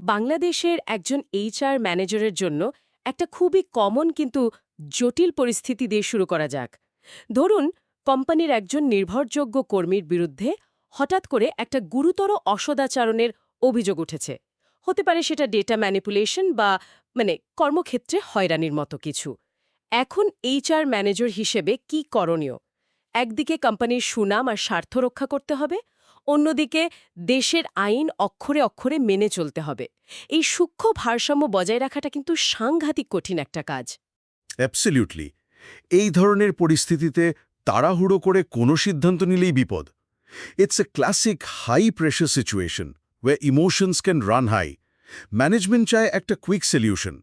বাংলাদেশের একজন এইচআর ম্যানেজারের জন্য একটা খুবই কমন কিন্তু জটিল পরিস্থিতি দিয়ে শুরু করা যাক। ধরুন, কোম্পানির একজন নির্ভরযোগ্য কর্মীর বিরুদ্ধে হঠাৎ করে একটা গুরুতর অসদাচারণের অভিযোগ উঠেছে। হতে পারে সেটা ডেটা ম্যানিপুলেশন বা মানে কর্মক্ষেত্রে হয়রানির মতো কিছু। এখন এইচআর ম্যানেজার হিসেবে কি করণীয়? একদিকে কোম্পানির সুনাম আর স্বার্থ রক্ষা করতে হবে অন্যদিকে, দেশের আইন অক্ষরে অক্ষরে মেনে চলতে হবে। এই সূক্ষ্ম ভারসাম্য বজায় রাখাটা কিন্তু সাংঘাতিক কঠিন একটা কাজ। অ্যাবসলিউটলি এই ধরনের পরিস্থিতিতে তাড়াহুড়ো করে কোনো সিদ্ধান্ত নিলেই বিপদ। It's a classic high pressure situation where emotions can run high management চায় একটা কুইক সলিউশন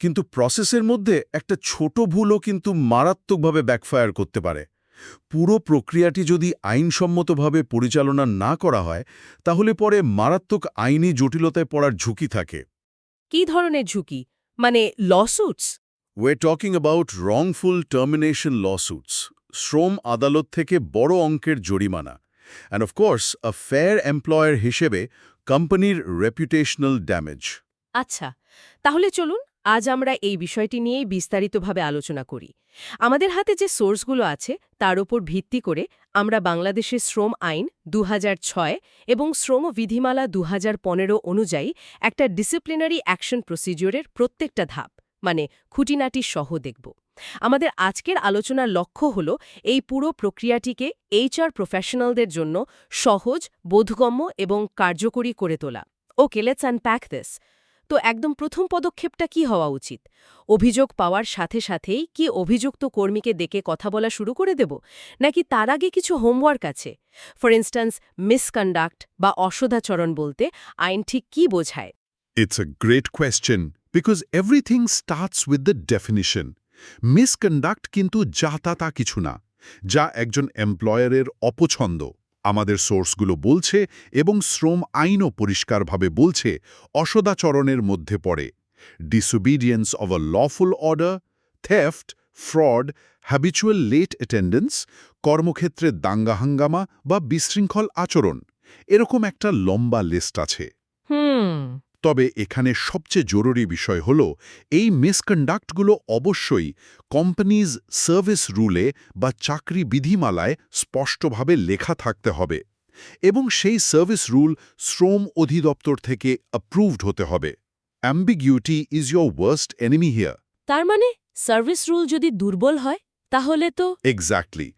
কিন্তু প্রসেসের মধ্যে একটা ছোট ভুলও কিন্তু মারাত্মকভাবে ব্যাকফায়ার করতে পারে। পুরো প্রক্রিয়াটি যদি আইনসম্মতভাবে পরিচালনা না করা হয় তাহলে পরে মারাত্মক আইনি জটিলতায় পড়ার ঝুঁকি থাকে। কি ধরনের ঝুঁকি? মানে লসুটস We're talking about wrongful termination lawsuits, শ্রম আদালত থেকে বড় অঙ্কের জরিমানা and of course a fair employer হিসেবে কোম্পানির রেপুটেশনাল ড্যামেজ আচ্ছা তাহলে চলুন আজ আমরা এই বিষয়টি নিয়েই বিস্তারিতভাবে আলোচনা করি। আমাদের হাতে যে সোর্সগুলো আছে, তার উপর ভিত্তি করে আমরা বাংলাদেশের শ্রম আইন দুহাজার ছয় এবং শ্রম বিধিমালা দু হাজার পনেরো অনুযায়ী একটা ডিসিপ্লিনারি অ্যাকশন প্রসিডিওরের প্রত্যেকটা ধাপ মানে খুঁটিনাটি সহ দেখব। আমাদের আজকের আলোচনার লক্ষ্য হল এই পুরো প্রক্রিয়াটিকে এইচআর প্রফেশনালদের জন্য সহজ, বোধগম্য এবং কার্যকরী করে তোলা। Okay let's unpack this তো একদম প্রথম পদক্ষেপটা কি হওয়া উচিত? অভিযোগ পাওয়ার সাথে সাথেই কি অভিযুক্ত কর্মীকে ডেকে কথা বলা শুরু করে দেব? নাকি তার আগে কিছু হোমওয়ার্ক আছে? ফর ইনস্ট্যান্স, মিসকন্ডাক্ট বা অসদাচরণ বলতে আইন ঠিক কি বোঝায়? It's a great question because everything starts with the definition Misconduct কিন্তু যা তা কিছু না, যা একজন এমপ্লয়ারের অপছন্দ। আমাদের সোর্সগুলো বলছে এবং শ্রম আইনও পরিষ্কারভাবে বলছে অসদাচরণের মধ্যে পড়ে। Disobedience of a lawful order theft fraud habitual late attendance কর্মক্ষেত্রে দাঙ্গা হাঙ্গামা বা বিশৃঙ্খল আচরণ, এরকম একটা লম্বা লিস্ট আছে। হুম। তবে এখানে সবচেয়ে জরুরি বিষয় হল এই মিসকন্ডাক্টগুলো অবশ্যই কোম্পানিজ সার্ভিস রুলে বা চাকরি বিধিমালায় স্পষ্টভাবে লেখা থাকতে হবে এবং সেই সার্ভিস রুল শ্রম অধিদপ্তর থেকে অ্যাপ্রুভড হতে হবে। Ambiguity is your worst enemy here তার মানে সার্ভিস রুল যদি দুর্বল হয় তাহলে তো এক্স্যাক্টলি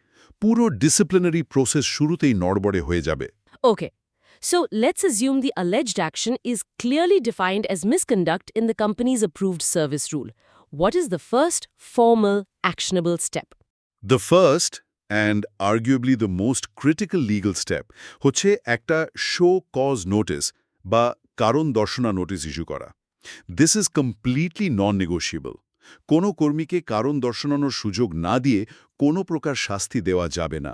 পুরো ডিসিপ্লিনারি প্রসেস শুরুতেই নড়বড়ে হয়ে যাবে। Okay. So let's assume the alleged action is clearly defined as misconduct in the company's approved service rule. What is the first formal actionable step? The first and arguably the most critical legal step হচ্ছে একটা show cause notice বা কারণ Darshana notice issue করা this is completely non negotiable কোনো কর্মীকে কারণ দর্শনানোর সুযোগ না দিয়ে কোনো প্রকার শাস্তি দেওয়া যাবে না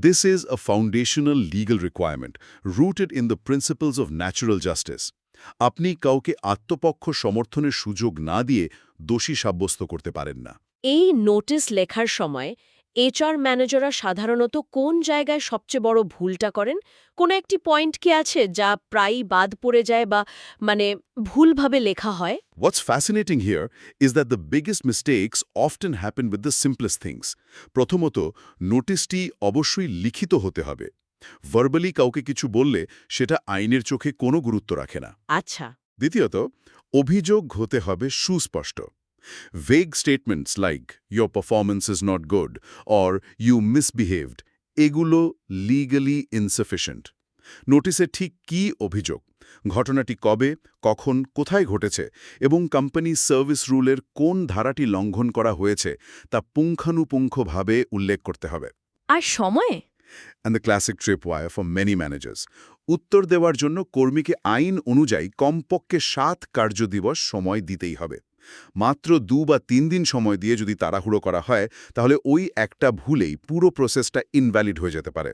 this is a foundational legal requirement rooted in the principles of natural justice. আপনি কাউকে আত্মপক্ষ সমর্থনের সুযোগ না দিয়ে দোষী সাব্যস্ত করতে পারেন না এই নোটিস লেখার সময় এইচআর ম্যানেজাররা সাধারণত কোন জায়গায় সবচেয়ে বড় ভুলটা করেন? কোনো একটি পয়েন্ট কি আছে যা প্রায়ই বাদ পড়ে যায় বা মানে ভুলভাবে লেখা হয়? What's fascinating here is that the biggest mistakes often happen with the simplest things. প্রথমত নোটিশটি অবশ্যই লিখিত হতে হবে। ভার্বালি কাউকে কিছু বললে সেটা আইনের চোখে কোনো গুরুত্ব রাখে না। আচ্ছা। দ্বিতীয়ত অভিযোগ হতে হবে সুস্পষ্ট। Vague statements like your performance is not good or you misbehaved এগুলো লিগালি ইনসাফিসিয়েন্ট নোটিসে ঠিক কী অভিযোগ? ঘটনাটি কবে? কখন? কোথায় ঘটেছে? এবং কোম্পানি সার্ভিস রুলের কোন ধারাটি লঙ্ঘন করা হয়েছে? তা পুঙ্খানুপুঙ্খভাবে উল্লেখ করতে হবে। আর সময়ে? And the classic trip wire for many managers উত্তর দেওয়ার জন্য কর্মীকে আইন অনুযায়ী কমপক্ষে সাত কার্যদিবস সময় দিতেই হবে। মাত্র দু বা তিন দিন সময় দিয়ে যদি তাড়াহুড়ো করা হয়, তাহলে ওই একটা ভুলেই পুরো প্রসেসটা ইনভ্যালিড হয়ে যেতে পারে।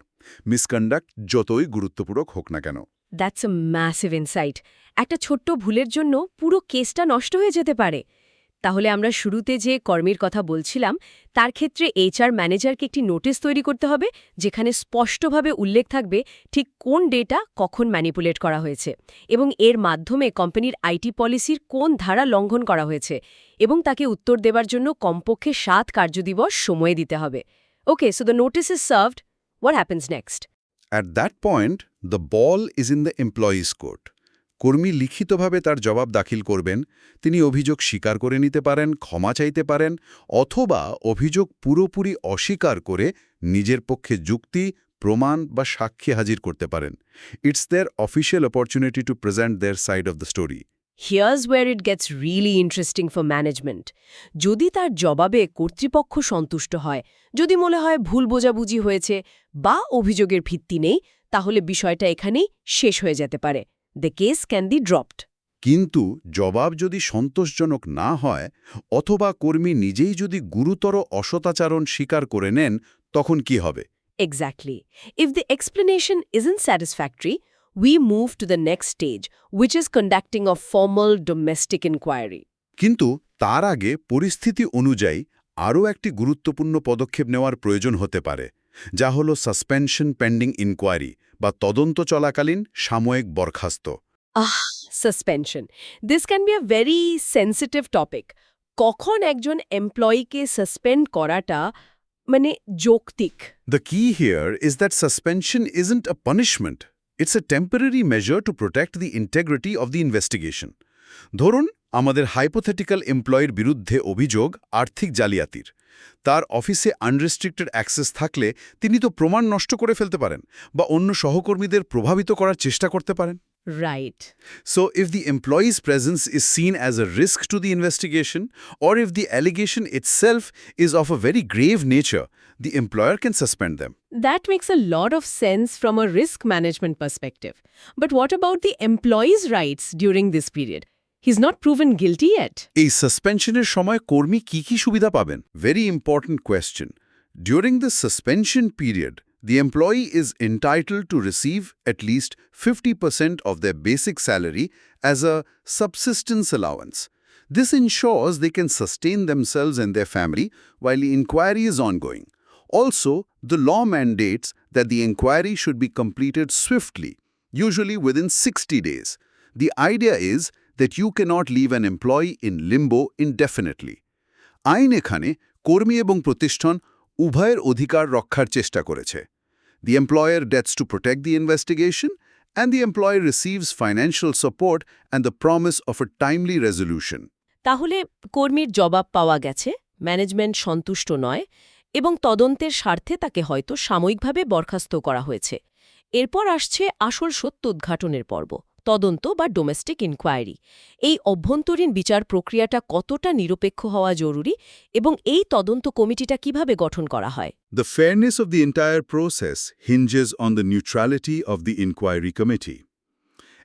মিসকন্ডাক্ট যতই গুরুত্বপূর্ণ হোক না কেন। দ্যাটস আ ম্যাসিভ ইনসাইট একটা ছোট্ট ভুলের জন্য পুরো কেসটা নষ্ট হয়ে যেতে পারে। তাহলে আমরা শুরুতে যে কর্মীর কথা বলছিলাম তার ক্ষেত্রে এইচআর ম্যানেজারকে একটি নোটিশ তৈরি করতে হবে যেখানে স্পষ্টভাবে উল্লেখ থাকবে ঠিক কোন ডেটা কখন ম্যানিপুলেট করা হয়েছে এবং এর মাধ্যমে কোম্পানির আইটি পলিসির কোন ধারা লঙ্ঘন করা হয়েছে এবং তাকে উত্তর দেবার জন্য কমপক্ষে সাত কার্যদিবস সময় দিতে হবে। Okay so the notice is served what happens next At that point, the ball is in the employee's court. কর্মী লিখিতভাবে তার জবাব দাখিল করবেন, তিনি অভিযোগ স্বীকার করে নিতে পারেন, ক্ষমা চাইতে পারেন, অথবা অভিযোগ পুরোপুরি অস্বীকার করে নিজের পক্ষে যুক্তি, প্রমাণ বা সাক্ষী হাজির করতে পারেন। It's their official opportunity to present their side of the story here's where it gets really interesting for management যদি তার জবাবে কর্তৃপক্ষ সন্তুষ্ট হয়, যদি মনে হয় ভুল বোঝাবুঝি হয়েছে বা অভিযোগের ভিত্তি নেই, তাহলে বিষয়টা এখানেই শেষ হয়ে যেতে পারে। The case can be dropped কিন্তু জবাব যদি সন্তোষজনক না হয় অথবা কর্মী নিজেই যদি গুরুতর অসতাচারণ স্বীকার করে নেন তখন কি হবে? Exactly if the the is unsatisfactory we move to the next stage, which is conducting a formal domestic inquiry. কিন্তু তার আগে পরিস্থিতি অনুযায়ী আরও একটি গুরুত্বপূর্ণ পদক্ষেপ নেওয়ার প্রয়োজন হতে পারে যা হল সাসপেনশন পেন্ডিং ইনকোয়ারি বা তদন্ত চলাকালীন সাময়িক বরখাস্ত। আহ suspension this can be a very sensitive topic কখন একজন এমপ্লয়িকে সাসপেন্ড করাটা মানে যৌক্তিক? The key here is that suspension isn't a punishment. It's a temporary measure to protect the integrity of the investigation ধরুন আমাদের হাইপোথেটিক্যাল এমপ্লয়ের বিরুদ্ধে অভিযোগ আর্থিক জালিয়াতির। তার অফিসে আনরেস্ট্রিক্টেড অ্যাক্সেস থাকলে তিনি তো প্রমাণ নষ্ট করে ফেলতে পারেন বা অন্য সহকর্মীদের প্রভাবিত করার চেষ্টা করতে পারেন right So if the employee's presence is seen as a risk to the investigation, or if the allegation itself is of a very grave nature, the employer can suspend them. That makes a lot of sense from a risk management perspective. But what about the employee's rights during this period? He's not proven guilty yet. এই সাসপেনশনের সময় কর্মী কি কি সুবিধা পাবেন very important question during the suspension period the employee is entitled to receive at least 50% of their basic salary as a subsistence allowance. This ensures they can sustain themselves and their family while the inquiry is ongoing. Also, the law mandates that the inquiry should be completed swiftly, usually within 60 days. The idea is that you cannot leave an employee in limbo indefinitely. আইন এখানে কর্মী এবং প্রতিষ্ঠান উভয়ের অধিকার রক্ষার চেষ্টা করেছে The employer gets to protect the investigation and the employee receives financial support and the promise of a timely resolution. তাহলে কর্মীর জবাব পাওয়া গেছে ম্যানেজমেন্ট সন্তুষ্ট নয় এবং তদন্তের স্বার্থে তাকে হয়তো সাময়িকভাবে বরখাস্ত করা হয়েছে এরপর আসছে আসল সত্য উদ্ঘাটনের পর্ব তদন্ত বা ডোমেস্টিক ইনকোয়ারি এই অভ্যন্তরীণ বিচার প্রক্রিয়াটা কতটা নিরপেক্ষ হওয়া জরুরি এবং এই তদন্ত কমিটিটা কীভাবে গঠন করা হয়? The fairness of the entire process hinges on the neutrality of the inquiry committee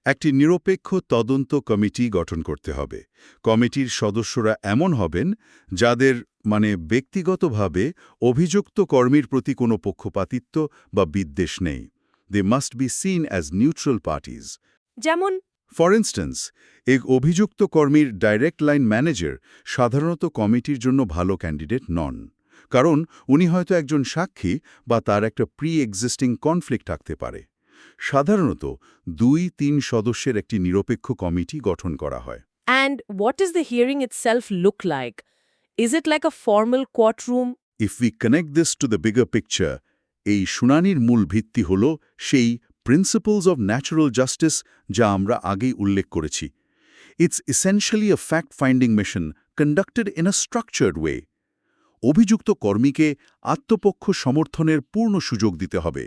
একটি নিরপেক্ষ তদন্ত কমিটি গঠন করতে হবে। কমিটির সদস্যরা এমন হবেন যাদের মানে ব্যক্তিগতভাবে অভিযুক্ত কর্মীর প্রতি কোনো পক্ষপাতিত্ব বা বিদ্বেষ নেই। They must be seen as neutral parties যেমন ফর ইনস্ট্যান্স এক অভিযুক্ত কর্মীর ডাইরেক্ট লাইন ম্যানেজার সাধারণত কমিটির জন্য ভালো ক্যান্ডিডেট নন কারণ উনি হয়তো একজন সাক্ষী বা তার একটা প্রি এক্সিস্টিং কনফ্লিক্ট থাকতে পারে সাধারণত দুই তিন সদস্যের একটি নিরপেক্ষ কমিটি গঠন করা হয় and And what does the hearing itself look like? Is it like a formal courtroom? If we connect this to the bigger picture এই শুনানির মূল ভিত্তি হল সেই প্রিন্সিপলস অব ন্যাচারাল জাস্টিস যা আমরা আগেই উল্লেখ করেছি। It's essentially a fact finding mission conducted in a structured way অভিযুক্ত কর্মীকে আত্মপক্ষ সমর্থনের পূর্ণ সুযোগ দিতে হবে।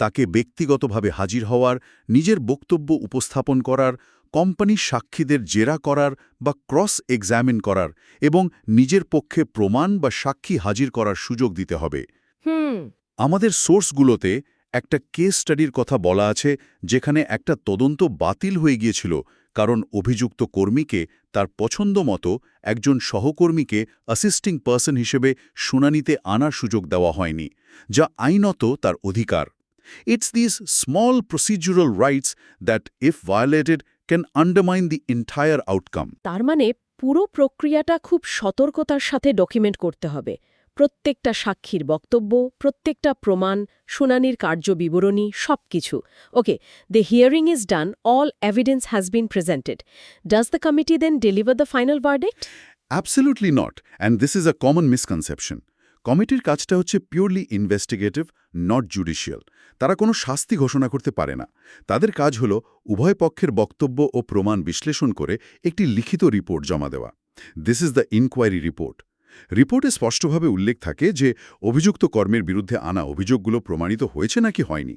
তাকে ব্যক্তিগতভাবে হাজির হওয়ার নিজের বক্তব্য উপস্থাপন করার কোম্পানির সাক্ষীদের জেরা করার বা ক্রস এক্সামিন করার এবং নিজের পক্ষে প্রমাণ বা সাক্ষী হাজির করার সুযোগ দিতে হবে. আমাদের সোর্সগুলোতে একটা কেস স্টাডির কথা বলা আছে যেখানে একটা তদন্ত বাতিল হয়ে গিয়েছিল, কারণ অভিযুক্ত কর্মীকে তার পছন্দ মতো একজন সহকর্মীকে অ্যাসিস্টিং পার্সন হিসেবে শুনানিতে আনার সুযোগ দেওয়া হয়নি, যা আইনত তার অধিকার। It's this small procedural rights that if violated can undermine the entire outcome তার মানে পুরো প্রক্রিয়াটা খুব সতর্কতার সাথে ডকুমেন্ট করতে হবে। প্রত্যেকটা সাক্ষীর বক্তব্য, প্রত্যেকটা প্রমাণ, শুনানির কার্যবিবরণী, সবকিছু। Okay the hearing is done all evidence has been presented does the committee then deliver the final verdict absolutely not and this is a common misconception কমিটির কাজটা হচ্ছে পিওরলি ইনভেস্টিগেটিভ নট জুডিশিয়াল তারা কোনো শাস্তি ঘোষণা করতে পারে না। তাদের কাজ হল উভয় পক্ষের বক্তব্য ও প্রমাণ বিশ্লেষণ করে একটি লিখিত রিপোর্ট জমা দেওয়া। This is the inquiry report রিপোর্টে স্পষ্টভাবে উল্লেখ থাকে যে, অভিযুক্ত কর্মের বিরুদ্ধে আনা অভিযোগগুলো প্রমাণিত হয়েছে নাকি হয়নি।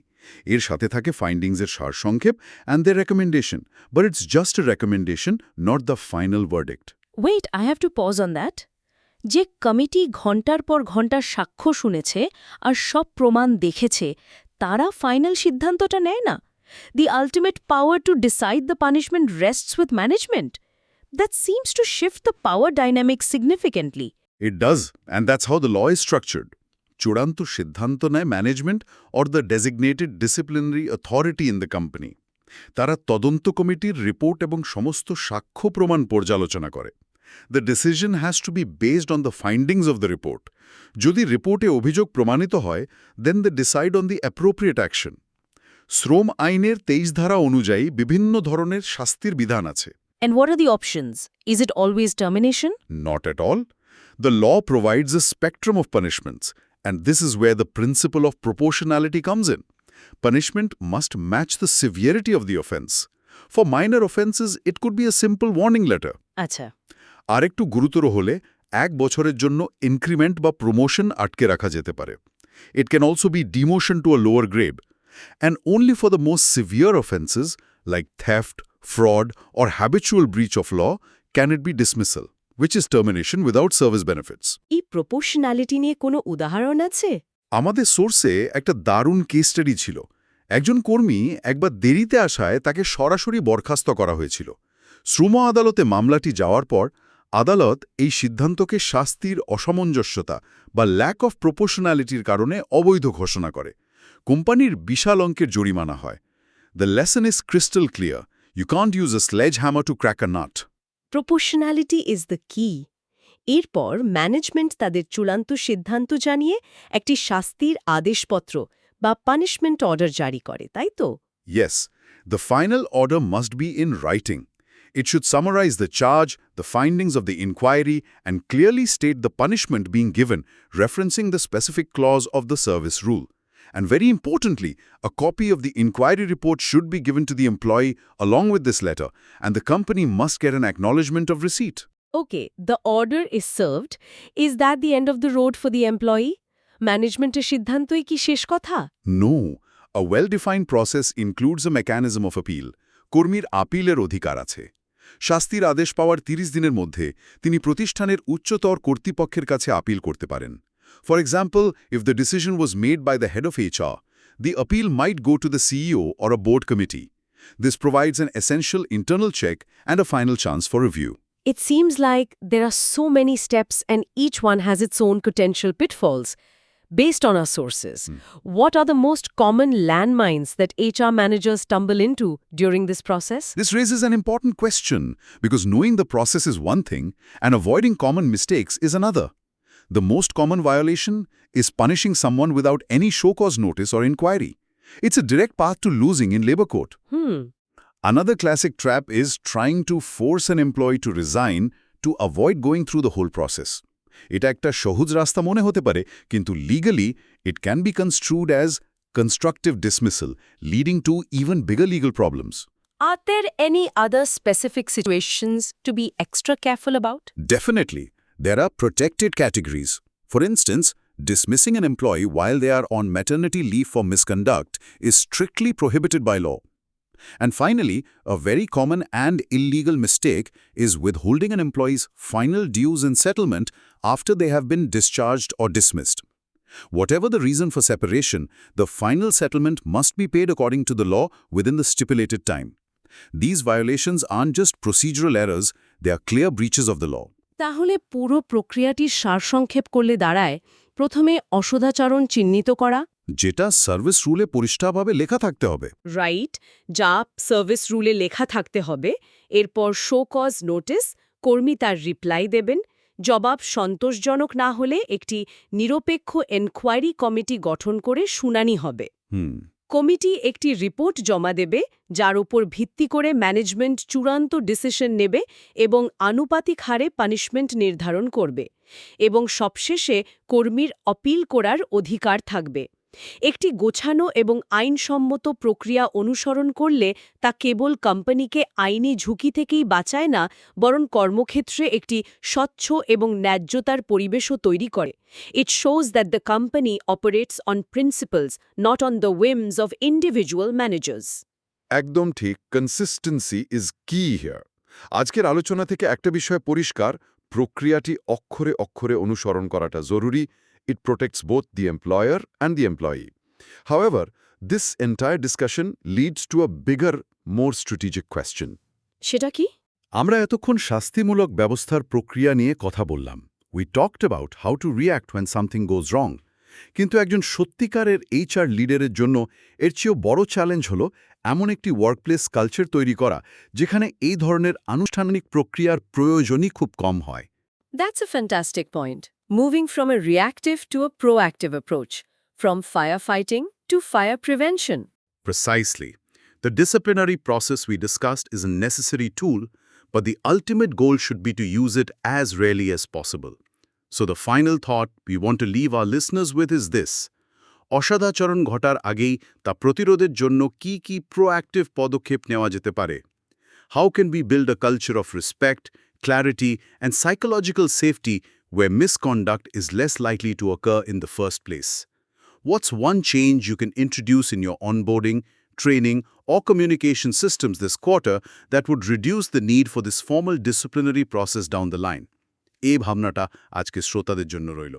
এর সাথে থাকে ফাইন্ডিংসের সারসংক্ষেপ and the recommendation but it's just a recommendation not the final verdict wait I have to pause on that যে কমিটি ঘণ্টার পর ঘণ্টা সাক্ষ্য শুনেছে আর সব প্রমাণ দেখেছে, তারা ফাইনাল সিদ্ধান্তটা নেয় না? The ultimate power to decide the punishment rests with management that seems to shift the power dynamic significantly It does, and that's how the law is structured. চূড়ান্ত সিদ্ধান্ত নেয় management or the designated disciplinary authority in the company তারা তদন্ত কমিটির report এবং সমস্ত সাক্ষ্য প্রমাণ পর্যালোচনা করে the decision has to be based on the findings of the report যদি রিপোর্টে অভিযোগ প্রমাণিত হয় then the decide on the appropriate action শ্রম আইনের তেইশ ধারা অনুযায়ী বিভিন্ন ধরনের শাস্তির বিধান আছে And what are the options? Is it always termination? Not at all. The law provides a spectrum of punishments, and this is where the principle of proportionality comes in. Punishment must match the severity of the offense. For minor offenses, it could be a simple warning letter. আচ্ছা আরেকটু গুরুতর হলে এক বছরের জন্য increment বা promotion আটকে রাখা যেতে পারে it can also be demotion to a lower grade and only for the most severe offenses like theft, fraud, or habitual breach of law can it be dismissal, Which is termination without service benefits. এই proportionality নিয়ে কোনো উদাহরণ আছে? আমাদের সোর্সে একটা দারুণ case study ছিল। একজন কর্মী একবার দেরিতে আসায় তাকে সরাসরি বরখাস্ত করা হয়েছিল। শ্রম আদালতে মামলাটি যাওয়ার পর আদালত এই সিদ্ধান্তকে শাস্তির অসামঞ্জস্যতা বা ল্যাক অফ প্রপোর্শনালিটির কারণে অবৈধ ঘোষণা করে। কোম্পানির বিশাল অঙ্কের জরিমানা হয়। The lesson is crystal clear you can't use a sledge hammer to crack a nut proportionality is the key এরপর ম্যানেজমেন্ট তাদের চূড়ান্ত সিদ্ধান্ত জানিয়ে একটি শাস্তির আদেশপত্র বা পানিশমেন্ট অর্ডার জারি করে তাই তো Yes, the final order must be in writing. It should summarize the charge, the findings of the inquiry, and clearly state the punishment being given, referencing the specific clause of the service rule. And very importantly, a copy of the inquiry report should be given to the employee along with this letter, and the company must get an acknowledgement of receipt. Okay the order is served is that the end of the road for the employee ম্যানেজমেন্টের সিদ্ধান্তই কি শেষ কথা No, a well-defined process includes a mechanism of appeal. কর্মীর আপিলের অধিকার আছে শাস্তির আদেশ পাওয়ার ৩০ দিনের মধ্যে তিনি প্রতিষ্ঠানের উচ্চতর কর্তৃপক্ষের কাছে আপিল করতে পারেন For example, if the decision was made by the head of HR, the appeal might go to the CEO or a board committee. This provides an essential internal check and a final chance for review. It seems like there are so many steps and each one has its own potential pitfalls. Based on our sources, hmm. what are the most common landmines that HR managers stumble into during this process? This raises an important question because knowing the process is one thing and avoiding common mistakes is another. The most common violation is punishing someone without any show cause notice or inquiry. It's a direct path to losing in labor court. Hmm. Another classic trap is trying to force an employee to resign to avoid going through the whole process. এটা একটা সহজ রাস্তা মনে হতে পারে কিন্তু legally it can be construed as constructive dismissal, leading to even bigger legal problems. Are there any other specific situations to be extra careful about? Definitely, there are protected categories. For instance, dismissing an employee while they are on maternity leave for misconduct is strictly prohibited by law. And finally, a very common and illegal mistake is withholding an employee's final dues and settlement after they have been discharged or dismissed. Whatever the reason for separation, the final settlement must be paid according to the law within the stipulated time. These violations aren't just procedural errors, they are clear breaches of the law. তাহলে পুরো প্রক্রিয়াটির সারসংক্ষেপ করলে দাঁড়ায় প্রথমে অসদাচরণ চিহ্নিত করা। যেটা সার্ভিস রুলে পরিষ্কারভাবে লেখা থাকতে হবে। রাইট যা সার্ভিস রুলে লেখা থাকতে হবে। এরপর শো কজ নোটিস কর্মী তার রিপ্লাই দেবেন। জবাব সন্তোষজনক না হলে একটি নিরপেক্ষ এনকোয়ারি কমিটি গঠন করে শুনানি হবে। হুম। কমিটি একটি রিপোর্ট জমা দেবে, যার উপর ভিত্তি করে ম্যানেজমেন্ট চূড়ান্ত ডিসিশন নেবে এবং আনুপাতিক হারে পানিশমেন্ট নির্ধারণ করবে এবং সবশেষে কর্মীর অপিল করার অধিকার থাকবে। একটি গোছানো এবং আইনসম্মত প্রক্রিয়া অনুসরণ করলে তা কেবল কোম্পানিকে আইনি ঝুঁকি থেকেই বাঁচায় না, বরং কর্মক্ষেত্রে একটি স্বচ্ছ এবং ন্যায্যতার পরিবেশও তৈরি করে। It shows that the company operates on principles not on the whims of individual managers একদম ঠিক কনসিস্টেন্সি ইজ কি হিয়ার আজকের আলোচনা থেকে একটা বিষয় পরিষ্কার, প্রক্রিয়াটি অক্ষরে অক্ষরে অনুসরণ করাটা জরুরি। It protects both the employer and the employee however this entire discussion leads to a bigger more strategic question সেটা কি? আমরা এতক্ষণ শাস্তিমূলক ব্যবস্থার প্রক্রিয়া নিয়ে কথা বললাম। We talked about how to react when something goes wrong কিন্তু একজন সত্যিকারের এইচআর লিডারের জন্য এর চেয়েও বড় চ্যালেঞ্জ হল এমন একটি ওয়ার্কপ্লেস কালচার তৈরি করা যেখানে এই ধরনের আনুষ্ঠানিক প্রক্রিয়ার প্রয়োজনই খুব কম হয়। That's a fantastic point. Moving from a reactive to a proactive approach, from firefighting to fire prevention. Precisely. The disciplinary process we discussed is a necessary tool, but the ultimate goal should be to use it as rarely as possible. So the final thought we want to leave our listeners with is this. অসদাচরণ ঘটার আগেই তা প্রতিরোধের জন্য কি কি proactive পদক্ষেপ নেওয়া যেতে পারে How can we build a culture of respect, clarity, and psychological safety where misconduct is less likely to occur in the first place? What's one change you can introduce in your onboarding, training, or communication systems this quarter that would reduce the need for this formal disciplinary process down the line? এই ভাবনাটা আজকে শ্রোতাদের জন্য রইল